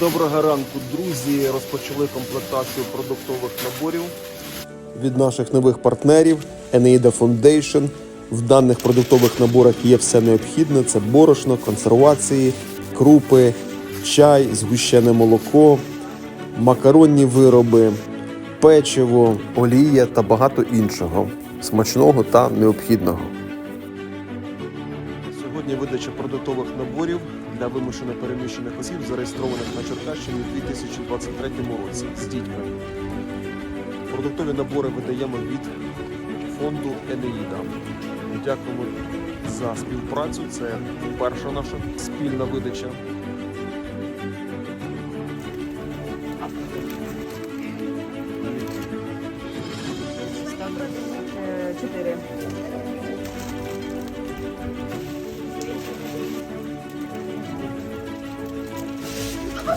Доброго ранку, друзі. Розпочали комплектацію продуктових наборів від наших нових партнерів Eneida Foundation. В даних продуктових наборах є все необхідне: це борошно, консервації, крупи, чай, згущене молоко, макаронні вироби, печиво, олія та багато іншого смачного та необхідного. Сьогодні видача продуктових наборів для вимушено переміщених осіб, зареєстрованих на Черкащині у 2023 році з дітьми. Продуктові набори видаємо від фонду Енеїда. Дякуємо за співпрацю. Це перша наша спільна видача. Чотири.